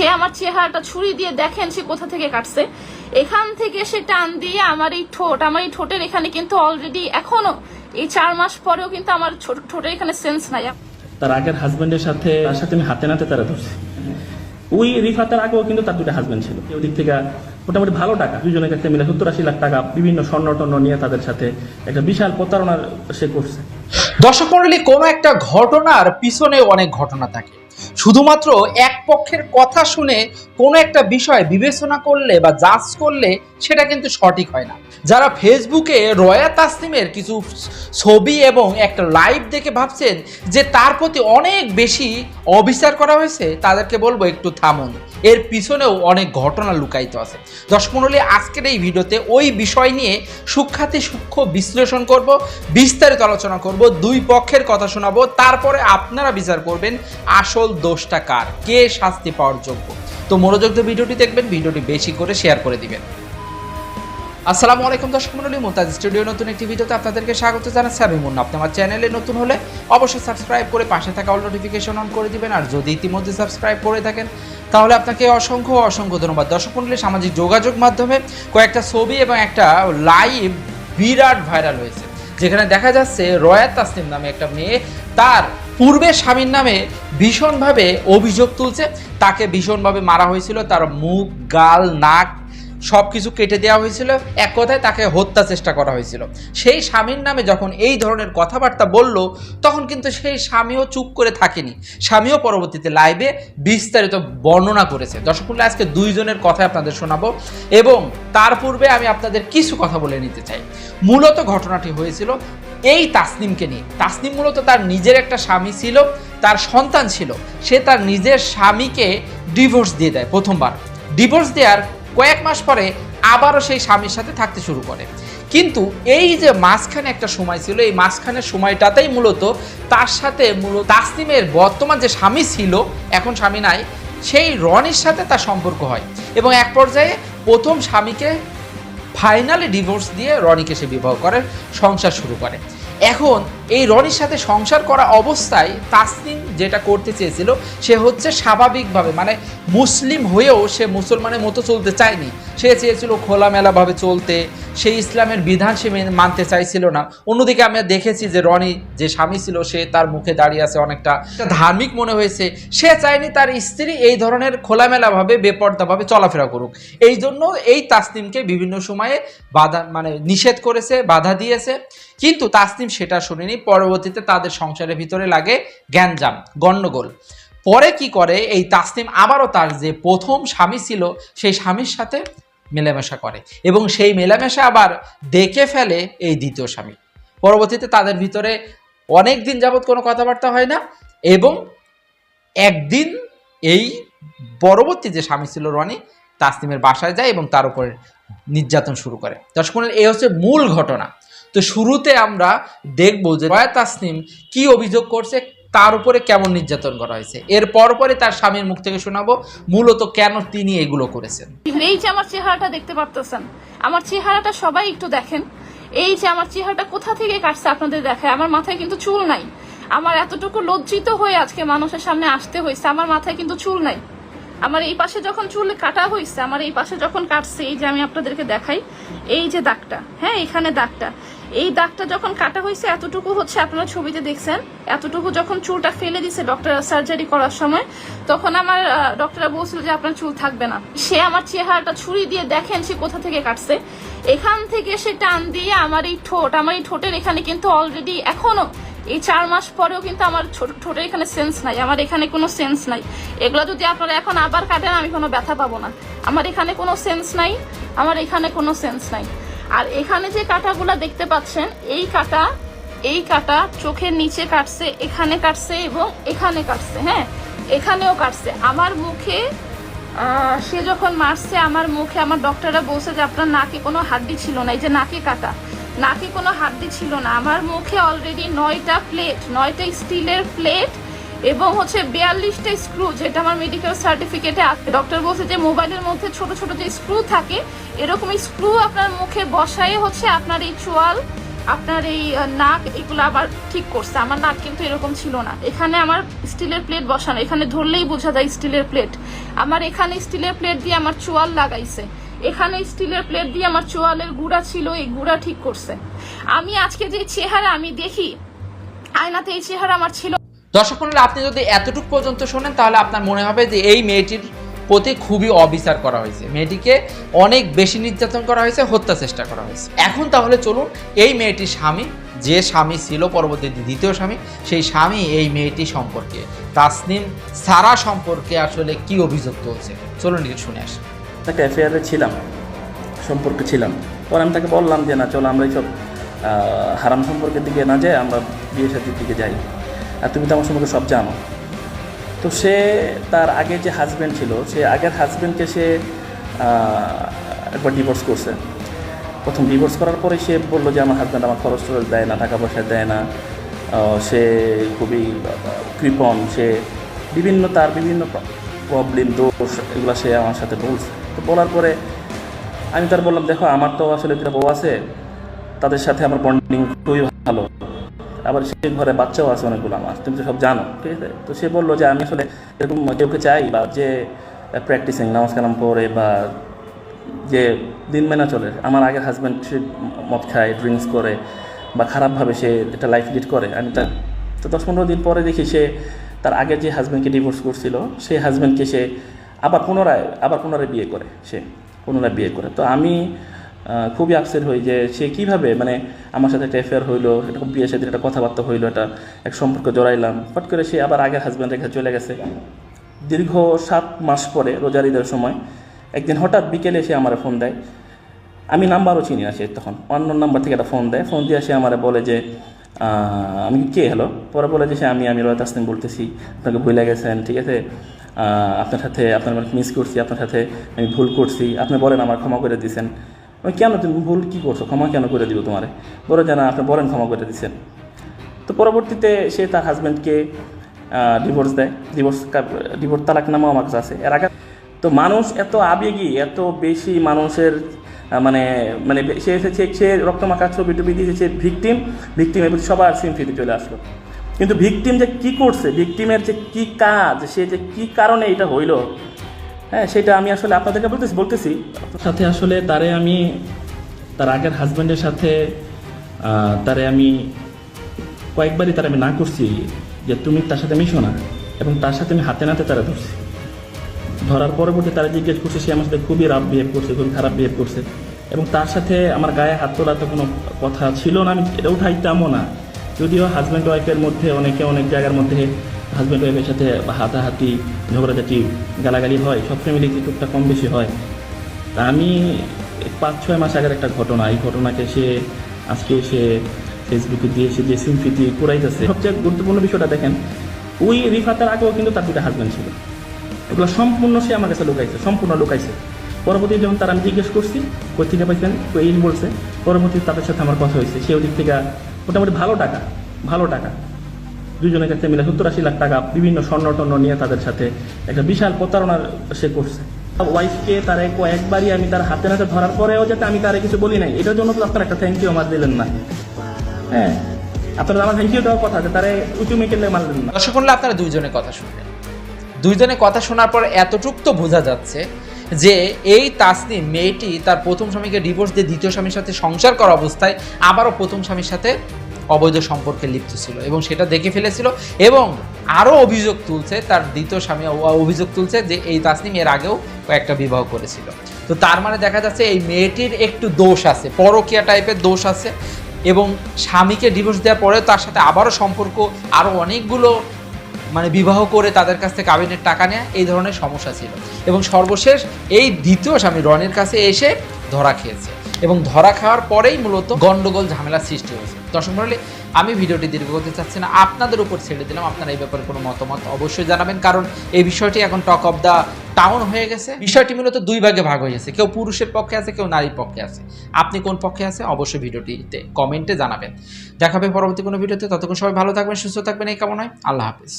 সে আমার চেহারাটা ছুরি দিয়ে দেখেন সে কোথা থেকে কাটছে। এখান থেকে সে টান দিয়ে আমার এই ঠোঁট আমার এই ঠোঁটের এখানে কিন্তু অলরেডি এখনও এই চার মাস পরেও কিন্তু আমার ছোট- ঠোঁটের এখানে সেন্স নাই। তার আগের হাজবেন্ডের সাথে তার সাথে আমি হাতে নাতে তারা ধরছি। ওই রিফাতের আগেও কিন্তু তার দুটো হাজবেন্ড ছিল। ওই দিক থেকে মোটামুটি ভালো টাকা দুজনের কাছে মিলে সত্তর আশি লাখ টাকা বিভিন্ন স্বর্ণ টর্ণ নিয়ে তাদের সাথে একটা বিশাল প্রতারণা সে করছে। দর্শক মন্ডলী কোনো একটা ঘটনার পিছনে অনেক ঘটনা থাকে। শুধুমাত্র এক পক্ষের কথা শুনে কোনো একটা বিষয় বিবেচনা করলে বা জাজ করলে সেটা কিন্তু সঠিক হয় না। যারা ফেসবুকে রয়া তাসলিমের কিছু ছবি এবং একটা লাইভ দেখে ভাবছেন যে তার প্রতি অনেক বেশি অবিচার করা হয়েছে, তাদেরকে বলব একটু থামুন। এর পিছনেও অনেক ঘটনা লুকায়িত আছে। দর্শক মন্ডলী, আজকের এই ভিডিওতে ওই বিষয় নিয়ে সূক্ষাতি সূক্ষ্ম বিশ্লেষণ করব, বিস্তারিত আলোচনা করব, দুই পক্ষের কথা শোনাবো, তারপরে আপনারা বিচার করবেন আসল দোষটা কার, কে শাস্তি পাওয়ার যোগ্য। তো মনোযোগ ভিডিওটি দেখবেন, ভিডিওটি বেশি করে শেয়ার করে দিবেন। আসসালামু আলাইকুম দর্শক মন্ডলী, মোমতাজ স্টুডিও নতুন একটি ভিডিওতে আপনাদেরকে স্বাগত জানাচ্ছি। আমি মুন্না। আপনি আমার চ্যানেলে নতুন হলে অবশ্যই সাবস্ক্রাইব করে পাশে থাকা অল নোটিফিকেশন অন করে দিবেন। আর যদি ইতিমধ্যে সাবস্ক্রাইব করে থাকেন, তাহলে আপনাকে অসংখ্য অসংখ্য ধন্যবাদ। দর্শক মন্ডলী, সামাজিক যোগাযোগ মাধ্যমে কয়েকটা ছবি এবং একটা লাইভ বিরাট ভাইরাল হয়েছে। যেখানে দেখা যাচ্ছে রয়াত তাসনিম নামে একটা মেয়ে, তার পূর্বে স্বামীর নামে ভীষণভাবে অভিযোগ তুলছে। তাকে ভীষণভাবে মারা হয়েছিল। তার মুখ, গাল, নাক সব কিছু কেটে দেওয়া হয়েছিল। এক কথায় তাকে হত্যা চেষ্টা করা হয়েছিল। সেই স্বামীর নামে যখন এই ধরনের কথাবার্তা বলল, তখন কিন্তু সেই স্বামীও চুপ করে থাকেনি। স্বামীও পরবর্তীতে লাইভে বিস্তারিত বর্ণনা করেছে। দর্শক আজকে দুইজনের কথা আপনাদের শোনাবো এবং তার পূর্বে আমি আপনাদের কিছু কথা বলে নিতে চাই। মূলত ঘটনাটি হয়েছিল এই তাসনিমকে নিয়ে। তাসনিম মূলত তার নিজের একটা স্বামী ছিল, তার সন্তান ছিল। সে তার নিজের স্বামীকে ডিভোর্স দিয়ে দেয় প্রথমবার। ডিভোর্স দেওয়ার কয়েক মাস পরে আবারও সেই স্বামীর সাথে থাকতে শুরু করে। কিন্তু এই যে মাঝখানে একটা সময় ছিল, এই মাঝখানের সময়টাতেই মূলত তার সাথে মূলত তাসনিমের বর্তমান যে স্বামী ছিল, এখন স্বামী নাই, সেই রনির সাথে তার সম্পর্ক হয় এবং এক পর্যায়ে প্রথম স্বামীকে ফাইনালি ডিভোর্স দিয়ে রনিকে সে বিবাহ করে, সংসার শুরু করে। এখন এই রনির সাথে সংসার করা অবস্থায় তাসনিম যেটা করতে চেয়েছিল, সে হচ্ছে স্বাভাবিকভাবে মানে মুসলিম হয়েও সে মুসলমানের মতো চলতে চায়নি। সে চেয়েছিল খোলামেলাভাবে চলতে সেই ইসলামের বিধান সে মানতে চাইছিল না। অন্যদিকে আমরা দেখেছি যে রনি যে স্বামী ছিল, সে তার মুখে দাঁড়িয়ে আছে অনেকটা ধার্মিক মনে হয়েছে। সে চায়নি তার স্ত্রী এই ধরনের খোলামেলাভাবে, বেপর্দাভাবে চলাফেরা করুক। এই জন্য এই তাসনিমকে বিভিন্ন সময়ে বাধা মানে নিষেধ করেছে, বাধা দিয়েছে। কিন্তু তাসনিম সেটা শুনেনি। পরবর্তীতে তাদের সংসারের ভিতরে লাগে গ্যাঞ্জাম, গণ্ডগোল। পরে কি করে? এই তাসনিম আবারও তার যে প্রথম স্বামী ছিল, সেই স্বামীর সাথে মেলামেশা করে। এবং সেই মেলামেশা আবার দেখে ফেলে এই দ্বিতীয় স্বামী। পরবর্তীতে তাদের ভিতরে অনেক দিন যাবৎ কোনো কথাবার্তা হয় না এবং একদিন এই পরবর্তী যে স্বামী ছিল রনি তাসনিমের বাসায় যায় এবং তার উপরে নির্যাতন শুরু করে। দর্শক মণ্ডলী, এই হচ্ছে মূল ঘটনা। তো শুরুতে আমরা দেখব যে রয়া তাসনিম কি অভিযোগ করছে তার উপরে কেমন নির্যাতন করা হয়েছে? এর পরপরে তার স্বামীর মুখ থেকে শোনাবো, মূলত কেন তিনি এগুলো করেছেন। এই যে আমার চেহারাটা দেখতে পারতেছেন, আমার চেহারাটা সবাই একটু দেখেন। এই যে আমার চেহারাটা কোথা থেকে কাটছে আপনাদের দেখায়? আমার মাথায় কিন্তু চুল নাই। আমার এতটুকু লজ্জিত হয়ে আজকে মানুষের সামনে আসতে হয়েছে, আমার মাথায় কিন্তু চুল নাই। আমার এই পাশে যখন চুল কাটা হয়েছে, আমার এই পাশে যখন কাটছে, এই যে আমি আপনাদেরকে দেখাই, এই যে দাগটা হ্যাঁ এখানে দাগটা। এই দাগটা যখন কাটা হয়েছে, এতটুকু হচ্ছে আপনারা ছবিতে দেখছেন। এতটুকু যখন চুলটা ফেলে দিছে ডক্টর সার্জারি করার সময়, তখন আমার ডক্টররা বলছিল যে আপনার চুল থাকবে না। সে আমার চেহারাটা ছুরি দিয়ে দেখেন সে কোথা থেকে কাটছে। এখান থেকে সে টান দিয়ে আমার এই ঠোঁট, আমার এই ঠোঁটের এখানে কিন্তু অলরেডি এখনও, এই চার মাস পরেও কিন্তু আমার ঠোঁটের এখানে সেন্স নাই, আমার এখানে কোনো সেন্স নাই। এগুলো যদি আপনারা এখন আবার কাটেন, আমি কোনো ব্যথা পাবো না। আমার এখানে কোনো সেন্স নাই, আমার এখানে কোনো সেন্স নাই। আর এখানে যে কাটাগুলো দেখতে পাচ্ছেন, এই কাটা এই কাটা চোখের নিচে কাটছে, এখানে কাটছে এবং এখানে কাটছে হ্যাঁ? এখানেও কাটছে। আমার মুখে সে যখন মারছে, আমার মুখে আমার ডক্টররা বলছে যে আপনার নাকে কোনো হাড্ডি ছিল না, এই যে নাকে কাটা। নাকে কোনো হাড্ডি ছিল না। আমার মুখে অলরেডি নয়টা প্লেট নয়টা স্টিলের প্লেট এবং হচ্ছে বিয়াল্লিশটা স্ক্রু যেটা আমার মেডিকেল সার্টিফিকেটে আছে ডক্টর বলছে যে মোবাইলের মধ্যে ছোট ছোট যে স্ক্রু থাকে এরকম স্ক্রু আপনার মুখে বসায় হচ্ছে আপনার এই চোয়াল, আপনার এই নাক, এগুলো আবার ঠিক করছে। আমার নাক কিন্তু এরকম ছিল না। এখানে আমার স্টিলের প্লেট বসানো, এখানে ধরলেই বোঝা যায় স্টিলের প্লেট আমার এখানে স্টিলের প্লেট দিয়ে আমার চোয়াল লাগাইছে। এখানে স্টিলের প্লেট দিয়ে আমার চোয়ালের গুঁড়া ছিল, এই গুড়া ঠিক করছে। আমি আজকে যে চেহারা আমি দেখি, আয়নাতে এই চেহারা আমার ছিল দর্শক মণ্ডলী, আপনি যদি এতটুকু পর্যন্ত শোনেন তাহলে আপনার মনে হবে যে এই মেয়েটির প্রতি খুবই অবিচার করা হয়েছে। মেয়েটিকে অনেক বেশি নির্যাতন করা হয়েছে হত্যা চেষ্টা করা হয়েছে। এখন তাহলে চলুন এই মেয়েটির স্বামী যে স্বামী ছিল পরবর্তীতে দ্বিতীয় স্বামী সেই স্বামী এই মেয়েটি সম্পর্কে তাসনিম সারা সম্পর্কে আসলে কি অভিযোগ তুলছে? চলুন একটু শুনে আসি। তাকে অ্যাফেয়ারে ছিলাম সম্পর্কে ছিলাম। পরে আমি তাকে বললাম যে না চলো আমরা এইসব হারাম সম্পর্কের দিকে না যাই আমরা বিয়ে সাথীর দিকে যাই। আর তুমি তো আমার সম্পর্কে সব জানো। তো সে তার আগে যে হাজব্যান্ড ছিল, সে আগের হাজব্যান্ডকে সে একবার ডিভোর্স করছে। প্রথম ডিভোর্স করার পরে সে বলল যে, আমার হাজব্যান্ড আমার খরচ টরচ দেয় না, টাকা পয়সা দেয় না। সে খুবই কৃপণ। সে বিভিন্ন, তার বিভিন্ন প্রবলেম দোষ, এগুলো সে আমার সাথে বলছে। তো বলার পরে আমি তার বললাম, দেখো, আমার তো আসলে যেটা বউ আছে, তাদের সাথে আমার বন্ডিং খুবই ভালো। আবার সে ঘরে বাচ্চাও আছে অনেকগুলো আমার, তুমি তো সব জানো, ঠিক আছে? তো সে বলল যে আমি আসলে এরকম কেউকে চাই বা যে প্র্যাকটিসিং নামাজ কালাম পড়ে বা যে দিন মেনা চলে, আমার আগের হাজব্যান্ড সে মদ খায় ড্রিঙ্কস করে বা খারাপভাবে সে একটা লাইফ লিড করে, আমি তার, তো দশ পনেরো দিন পরে দেখি সে তার আগে যে হাজব্যান্ডকে ডিভোর্স করছিল, সেই হাজব্যান্ডকে সে আবার পুনরায় আবার পুনরায় বিয়ে করে সে, পুনরায় বিয়ে করে। তো আমি খুবই আপসেট হই যে সে কীভাবে মানে আমার সাথে একটা অ্যাফেয়ার হইল এরকম বিয়ে সাথে একটা কথাবার্তা হইল, একটা, এক সম্পর্ক জড়াইলাম। হট করে সে আবার আগের হাজব্যান্ড রেখে চলে গেছে। দীর্ঘ সাত মাস পরে, রোজার ঈদের সময়, একদিন হঠাৎ বিকেলে সে আমার ফোন দেয়। আমি নাম্বারও চিনি না সে তখন অন্য নাম্বার থেকে একটা ফোন দেয়। ফোন দিয়ে সে আমার বলে যে আমি কে? হ্যালো পরে বলে যে, সে আমি আমি রয় তাসনিম বলতেছি। আপনাকে ভুলে গেছেন, ঠিক আছে? আপনার সাথে, আপনার মিস করছি, আপনার সাথে আমি ভুল করছি। আপনি বলেন, আমার ক্ষমা করে দিয়েছেন কেন তুমি ভুল কী করছ? ক্ষমা কেন করে দিব তোমারে? বলে যে না আপনি বলেন ক্ষমা করে দিয়েছেন তো পরবর্তীতে সে তার হাজব্যান্ডকে ডিভোর্স দেয়। ডিভোর্স ডিভোর্স তালাক নামাও আমার কাছে আছে। এর আগে তো মানুষ এত আবেগী, এত বেশি মানুষের মানে মানে সে এসেছে, সে রক্তমাখা ছবি টবি দিয়েছে, সে ভিকটিম। ভিকটিম এবং সবার সিমফিতে চলে আসলো। কিন্তু ভিকটিম যে কি করছে? ভিকটিমের যে কি কাজ, সে যে কি কারণে এটা হইল? হ্যাঁ সেটা আমি আসলে আপনাদেরকে বলতেছি বলতেছি। সাথে আসলে তারে আমি, তার আগের হাজব্যান্ডের সাথে তারে আমি কয়েকবারই তার আমি না করছি যে তুমি তার সাথে মিশো না, এবং তার সাথে আমি হাতে নাতে তারা ধরছি। ধরার পরবর্তী তারা জিজ্ঞেস করছে, সে আমার সাথে খুবই রাফ বিহেভ করছে, খুবই খারাপ বিহেভ করছে, এবং তার সাথে আমার গায়ে হাত তোলা তো কোনো কথা ছিল না, আমি এটা উঠাইতামও না। যদিও হাজব্যান্ড ওয়াইফের মধ্যে, অনেকে অনেক জায়গার মধ্যে হাজব্যান্ড ওয়াইফের সাথে হাতাহাতি, ঝগড়াঝাটি, গালাগালি হয়, সব ফ্যামিলিতে টুকটা কম বেশি হয়। তা আমি পাঁচ, ছয় মাস আগের একটা ঘটনা, এই ঘটনাকে সে আজকে সে ফেসবুকে দিয়ে সে যে সিমফিটি কুড়াইতেছে, সবচেয়ে গুরুত্বপূর্ণ বিষয়টা দেখেন, ওই রিফাতের আগেও কিন্তু তার দুটা হাজব্যান্ড ছিল। এগুলো সম্পূর্ণ সে আমার কাছে লুকাইছে, সম্পূর্ণ লুকাইছে। পরবর্তী যখন তার আমি জিজ্ঞেস করছি, কই থেকে পাইছেন? এই বলছে। পরবর্তী তাদের সাথে আমার কথা হয়েছে। সে ওদিক থেকে মোটামুটি ভালো টাকা ভালো টাকা। দুজনের কাছে মিলে সত্তর আশি লাখ টাকা বিভিন্ন স্বর্ণ টর্ণ নিয়ে তাদের সাথে একটা বিশাল প্রতারণা সে করছে। ওয়াইফকে তার কয়েকবারই আমি তার হাতে হাতে ধরার পরেও যাতে আমি তারে কিছু বলি নাই, এটার জন্য তো আপনার একটা থ্যাংক ইউ আমার দিলেন না। হ্যাঁ আপনারা আমার থ্যাংক ইউ দেওয়ার কথা যে তারে উঁচু মেকেলে মারলেন না। দর্শক আপনারা দুইজনের কথা শুনলেন। দুইজনের কথা শোনার পর এতটুক তো বোঝা যাচ্ছে যে এই তাসনিম মেয়েটি তার প্রথম স্বামীকে ডিভোর্স দিয়ে দ্বিতীয় স্বামীর সাথে সংসার করা অবস্থায় আবারও প্রথম স্বামীর সাথে অবৈধ সম্পর্কে লিপ্ত ছিল এবং সেটা দেখে ফেলেছিল এবং আরও অভিযোগ তুলছে, তার দ্বিতীয় স্বামী অভিযোগ তুলছে যে এই তাসনিম এর আগেও কয়েকটা বিবাহ করেছিল। তো তার মানে দেখা যাচ্ছে এই মেয়েটির একটু দোষ আছে, পরকীয়া টাইপের দোষ আছে এবং স্বামীকে ডিভোর্স দেওয়ার পরেও তার সাথে আবারও সম্পর্ক, আরও অনেকগুলো মানে বিবাহ করে তাদের কাছ থেকে কাবিনের টাকা নেয়, এই ধরনের সমস্যা ছিল। এবং সর্বশেষ এই দ্বিতীয় স্বামী রনের কাছে এসে ধরা খেয়েছে। এবং ধরা খাওয়ার পরেই মূলত গন্ডগোল ঝামেলার সৃষ্টি হয়েছে। দর্শক মণ্ডলী আমি ভিডিওটি দীর্ঘ করতে চাচ্ছি না, আপনাদের উপর ছেড়ে দিলাম। আপনারা এই ব্যাপারে কোনো মতামত অবশ্যই জানাবেন, কারণ এই বিষয়টি এখন টক অফ দ্য টাউন হয়ে গেছে। বিষয়টি মূলত দুই ভাগে ভাগ হয়ে গেছে, কেউ পুরুষের পক্ষে আছে, কেউ নারীর পক্ষে আছে। আপনি কোন পক্ষে আছে, অবশ্যই ভিডিওটিতে কমেন্টে জানাবেন। দেখাবে পরবর্তী কোনো ভিডিওতে, ততক্ষণ সবাই ভালো থাকবেন, সুস্থ থাকবেন, এই কামনায় আল্লাহ হাফিজ।